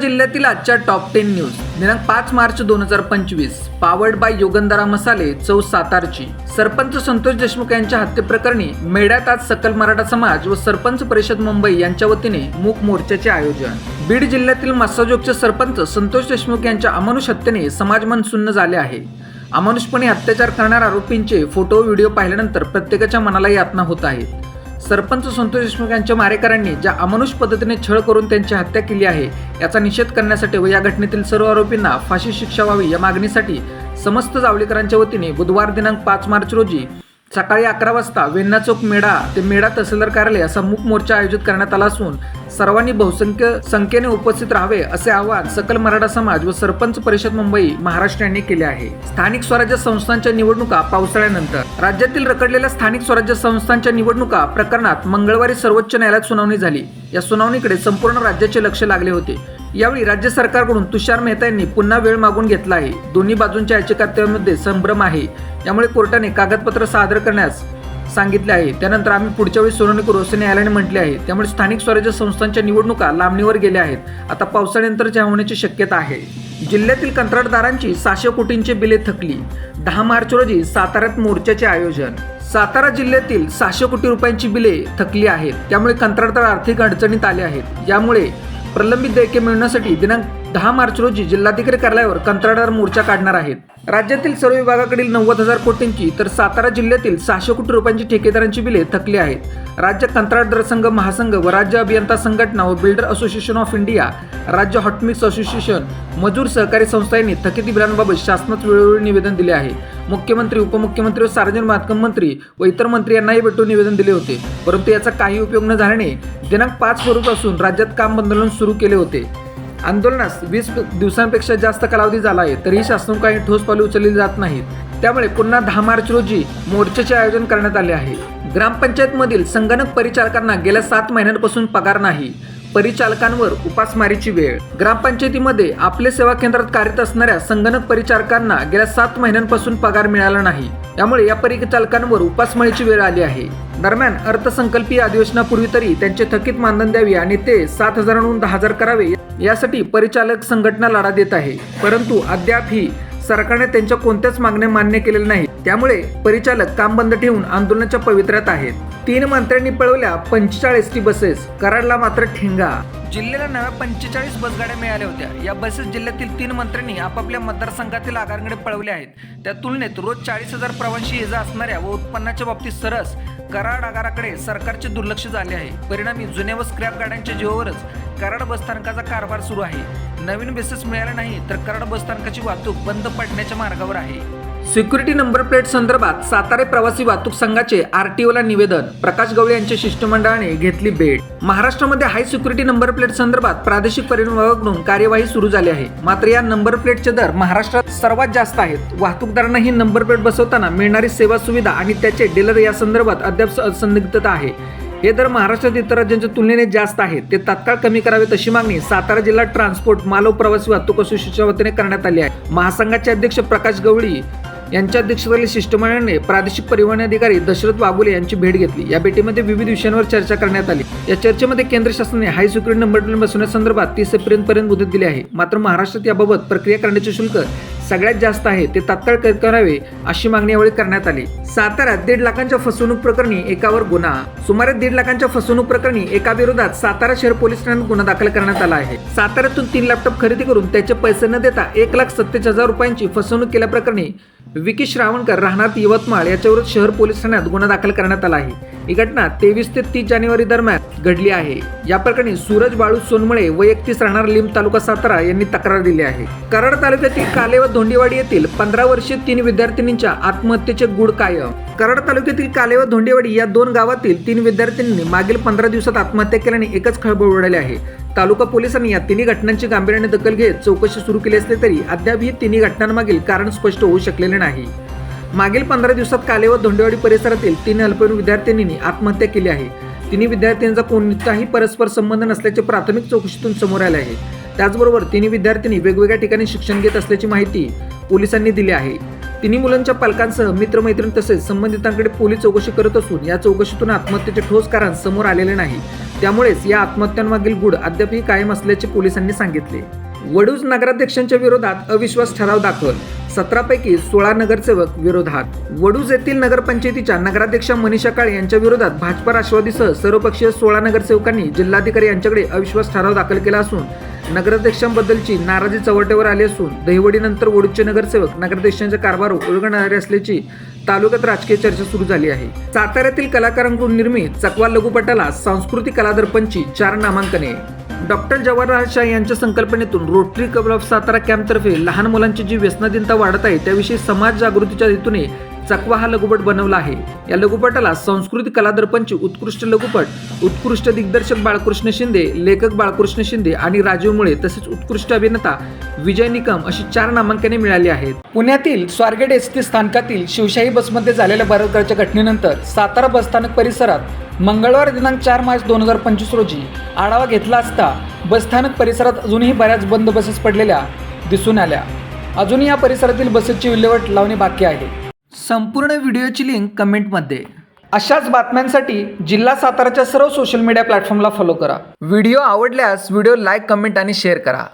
जिल्ह्यातील आजच्या top ten news दिनांक पाच मार्च दोन हजार पंचवीस पावर्ड बाय योगंदरा मसाले चौ सातारची. सरपंच संतोष देशमुख यांच्या हत्येप्रकरणी मेढ्यात आज सकल मराठा समाज व सरपंच परिषद मुंबई यांच्या वतीने मूक मोर्चाचे आयोजन. बीड जिल्ह्यातील मासाजोगचे सरपंच संतोष देशमुख यांच्या अमानुष हत्येने समाज मन सुन्न झाले आहे. अमानुषपणे अत्याचार करणाऱ्या आरोपींचे फोटो व्हिडिओ पाहिल्यानंतर प्रत्येकाच्या मनाला यातना होत आहेत सरपंच संतोष देशमुख यांच्या मारेकरांनी ज्या अमानुष पद्धतीने छळ करून त्यांची हत्या केली आहे याचा निषेध करण्यासाठी व या घटनेतील सर्व आरोपींना फाशी शिक्षा व्हावी या मागणीसाठी समस्त जावळीकरांच्या वतीने बुधवार दिनांक पाच मार्च रोजी सकाळी अकरा वाजता वेण्णा चौक मेढा ते मेढा तहसीलदार कार्यालय असा मूक मोर्चा आयोजित करण्यात आला असून सर्वांनी बहुसंख्य संख्येने उपस्थित राहावे असे आवाहन सकल मराठा समाज व सरपंच परिषद मुंबई महाराष्ट्र यांनी केले आहे. स्थानिक स्वराज्य संस्थांच्या निवडणुका पावसाळ्यानंतर. राज्यातील रखडलेल्या स्थानिक स्वराज्य संस्थांच्या निवडणुका प्रकरणात मंगळवारी सर्वोच्च न्यायालयात सुनावणी झाली. या सुनावणीकडे संपूर्ण राज्याचे लक्ष लागले होते. यावेळी राज्य सरकारकडून तुषार मेहता यांनी पुन्हा वेळ मागून घेतला आहे. दोन्ही बाजूंच्या याचिकात्यामध्ये संभ्रम आहे. यामुळे कोर्टाने कागदपत्र सादर करण्यास सांगितले आहे. त्यानंतर आम्ही पुढच्या वेळी सुनावणी करू असे न्यायालयाने म्हटले आहे. त्यामुळे स्थानिक स्वराज्य संस्थांच्या निवडणुका लांबणीवर गेल्या आहेत. आता पावसाळ्यानंतरच्या होण्याची शक्यता आहे. जिल्ह्यातील कंत्राटदारांची सहाशे कोटींची बिले थकली. दहा मार्च रोजी साताऱ्यात मोर्चाचे आयोजन. सातारा जिल्ह्यातील सहाशे कोटी रुपयांची बिले थकली आहेत. त्यामुळे कंत्राटदार आर्थिक अडचणीत आले आहेत. यामुळे प्रलंबित देयके मिळवण्यासाठी दिनांक दहा मार्च रोजी जिल्हाधिकारी कार्यालयावर कंत्राटदार मोर्चा काढणार आहेत. राज्यातील सर्व विभागाकडील नव्वद हजार कोटींची तर सातारा जिल्ह्यातील सहाशे कोटी रुपयांची ठेकेदारांची बिले थकली आहेत. राज्य कंत्राटदार संघ महासंघ व राज्य अभियंता संघटना व बिल्डर असोसिएशन ऑफ इंडिया राज्य हॉटमिक्स असोसिएशन मजूर सहकारी संस्था यांनी थकिती बिलांबाबत शासनात वेळोवेळी निवेदन दिले आहे. मुख्यमंत्री उपमुख्यमंत्री व सार्वजनिक बांधकाम मंत्री व इतर मंत्री यांनाही भेटून निवेदन दिले होते. परंतु याचा काही उपयोग न झाल्याने दिनांक पाच पासून राज्यात काम आंदोलन सुरू केले होते. आंदोलनास वीस दिवसांपेक्षा जास्त कालावधी झाला आहे तरीही शासनाकडून काही ठोस पावले उचलली जात नाहीत. त्यामुळे पुन्हा दहा मार्च रोजी मोर्चाचे आयोजन करण्यात आले आहे. ग्रामपंचायतमधील संगणक परिचारकांना गेल्या सात महिन्यांपासून पगार नाही. परिचालकांवर उपासमारीची वेळ. ग्रामपंचायतीमध्ये आपले सेवा केंद्रात कार्यरत असणाऱ्या संगणक परिचारकांना गेल्या सात महिन्यांपासून पगार मिळाला नाही. त्यामुळे या परिचालकांवर उपासमारीची वेळ आली आहे. दरम्यान अर्थसंकल्पीय अधिवेशनापूर्वी तरी त्यांचे थकीत मानधन द्यावे आणि ते सात हजारांहून दहा हजार करावे यासाठी परिचालक संघटना लढा देत आहे. परंतु अद्याप ही सरकारने त्यांच्या कोणत्याच मागण्या मान्य केलेल्या नाही त्यामुळे परिचालक काम बंद ठेवून आंदोलनाच्या पवित्र्यात आहेत. तीन मंत्र्यांनी पळवल्या पंचेचाळीस टी बसेस. कराडला मात्र ठेंगा. जिल्ह्याला नव्या पंचेचाळीस बसगाड्या मिळाल्या होत्या. या बसेस जिल्ह्यातील तीन मंत्र्यांनी आपापल्या मतदारसंघातील आगारांकडे पळवल्या आहेत. त्या तुलनेत रोज चाळीस हजार प्रवासी ये असणाऱ्या व उत्पन्नाच्या बाबतीत सरस कराड आगाराकडे सरकारचे दुर्लक्ष झाले आहे. परिणामी जुन्या व स्क्रॅप गाड्यांच्या जीवावरच कराड बसस्थानकाचा कारभार सुरू आहे. नवीन बसेस मिळाल्या नाही तर कराड बसस्थानकाची वाहतूक बंद पडण्याच्या मार्गावर आहे. सिक्युरिटी नंबर प्लेट संदर्भात सातारे प्रवासी वाहतूक संघाचे आरटीओला निवेदन. प्रकाश गवळे यांच्या शिष्टमंडळाने घेतली भेट. महाराष्ट्रामध्ये हाय सिक्युरिटी नंबर प्लेट संदर्भात प्रादेशिक परिवहन कार्यवाही सुरू झाली आहे. मात्र या नंबर प्लेटचे दर महाराष्ट्रात सर्वात जास्त आहेत. वाहतूकदारांना ही नंबर प्लेट बसवताना मिळणारी सेवा सुविधा आणि त्याचे डीलर या संदर्भात अद्याप संदिग्धता आहे. हे दर महाराष्ट्रात इतर राज्यांच्या तुलनेने जास्त आहेत. ते तात्काळ कमी करावेत अशी मागणी सातारा जिल्हा ट्रान्सपोर्ट मालव प्रवासी वाहतूक असोसिएशनच्या वतीने करण्यात आली आहे. महासंघाचे अध्यक्ष प्रकाश गवळी यांच्या अध्यक्षतेखाली शिष्टमंडळाने प्रादेशिक परिवहन अधिकारी दशरथ बाबुले यांची भेट घेतली. या भेटीमध्ये विविध विषयांवर चर्चा करण्यात आली. या चर्चेमध्ये केंद्र शासनाने हाय सिक्युरिटी नंबर प्लेट बसवण्यासंदर्भात तीस एप्रिल पर्यंत मुदत दिली आहे. मात्र महाराष्ट्रात याबाबत प्रक्रिया करण्याचे शुल्क सगळ्यात जास्त आहे ते तात्काळ करावे अशी मागणी यावेळी करण्यात आली. साताऱ्यात दीड लाखांच्या फसवणूक प्रकरणी एकावर गुन्हा. सुमारे दीड लाखांच्या फसवणूक प्रकरणी एका विरोधात सातारा शहर पोलीस ठाण्यात गुन्हा दाखल करण्यात आला आहे. साताऱ्यातून तीन लॅपटॉप खरेदी करून त्याचे पैसे न देता एक लाख सत्तेचाळीस हजार रुपयांची फसवणूक केल्याप्रकरणी विकी श्रावणकर राहणार यवतमाळ याच्यावर शहर पोलीस ठाण्यात गुन्हा दाखल करण्यात आला आहे. ही घटना तेवीस ते तीस जानेवारी दरम्यान घडली आहे. या प्रकरणी सूरज बाळू सोनमळे वैयक्तिक राहणार लिंब तालुका सातारा यांनी तक्रार दिली आहे. कराड तालुक्यातील काले व धोंडेवाडी येथील पंधरा वर्षीय तीन विद्यार्थिनींच्या आत्महत्येचे गुड कायम. कराड तालुक्यातील काले व धोंडेवाडी या दोन गावातील तीन विद्यार्थ्यांनी मागील पंधरा दिवसात आत्महत्या केल्याने एकच खळबळ उडाली आहे. तालुका पोलिसांनी या तिन्ही घटनांची गांभीर्याने दखल घेत चौकशी सुरू केली असली तरी अद्याप ही तिन्ही घटनांमागील कारण स्पष्ट होऊ शकलेले नाही. मागील पंधरा दिवसात काले व धोंडेवाडी परिसरातील तीन अल्पवयीन विद्यार्थिनींनी आत्महत्या केली आहे. तिन्ही विद्यार्थ्यांचा कोणताही परस्पर संबंध नसल्याचे प्राथमिक चौकशीतून समोर आले आहे. त्याचबरोबर तिन्ही विद्यार्थिनी वेगवेगळ्या ठिकाणी शिक्षण घेत असल्याची माहिती पोलिसांनी दिली आहे. तिन्ही मुलांच्या पालकांसह मित्रमैत्रीण तसेच संबंधितांकडे पोलीस चौकशी करत असून या चौकशीतून आत्महत्येचे ठोस कारण समोर आलेले नाही. त्यामुळेच या आत्महत्यांमागील गुढ अद्यापही कायम असल्याचे पोलिसांनी सांगितले. वडूज नगराध्यक्षांच्या विरोधात अविश्वास ठराव दाखल. सतरापैकी सोळा नगरसेवक विरोधात. वडूज येथील नगरपंचायतीच्या नगराध्यक्षा मनीषा काळे यांच्या विरोधात भाजपा राष्ट्रवादीसह सर्वपक्षीय सोळा नगरसेवकांनी जिल्हाधिकारी यांच्याकडे अविश्वास ठराव दाखल केला असून नगराध्यक्षांबद्दलची नाराजी चव्हाट्यावर आली असून दहिवडीनंतर वडूजचे नगरसेवक नगराध्यक्षांचा कारभार उलगडणारे असल्याची तालुक्यात राजकीय चर्चा सुरू झाली आहे. साताऱ्यातील कलाकारांकडून निर्मित चकवा लघुपटाला सांस्कृतिक कलादर्पणची चार नामांकने. डॉक्टर जवाहरलाल शाह यांच्या संकल्पनेतून रोटरी क्लब ऑफ सातारा कॅम्पतर्फे लहान मुलांची जी व्यसनाधीनता वाढत आहे त्याविषयी समाज जागृतीच्या हेतूने चकवा हा लघुपट बनवला आहे. या लघुपटाला संस्कृत कलादर्पणची उत्कृष्ट लघुपट उत्कृष्ट दिग्दर्शक बाळकृष्ण शिंदे लेखक बाळकृष्ण शिंदे आणि राजीव मुळे तसेच उत्कृष्ट अभिनेता विजय निकम अशी चार नामांकने मिळाली आहेत. पुण्यातील स्वारगेट एस टी स्थानकातील शिवशाही बसमध्ये झालेल्या बलात्काराच्या घटनेनंतर सातारा बसस्थानक परिसरात मंगळवार दिनांक चार मार्च दोन हजार पंचवीस रोजी आढावा घेतला असता बसस्थानक परिसरात अजूनही बऱ्याच बंद बसेस पडलेल्या दिसून आल्या. अजूनही या परिसरातील बसेसची विल्हेवाट लावणे बाकी आहे. संपूर्ण व्हिडिओची लिंक कमेंटमध्ये. अशाच बातम्यांसाठी जिल्हा साताराच्या सर्व सोशल मीडिया प्लॅटफॉर्मला फॉलो करा. व्हिडिओ आवडल्यास व्हिडिओ लाईक कमेंट आणि शेअर करा.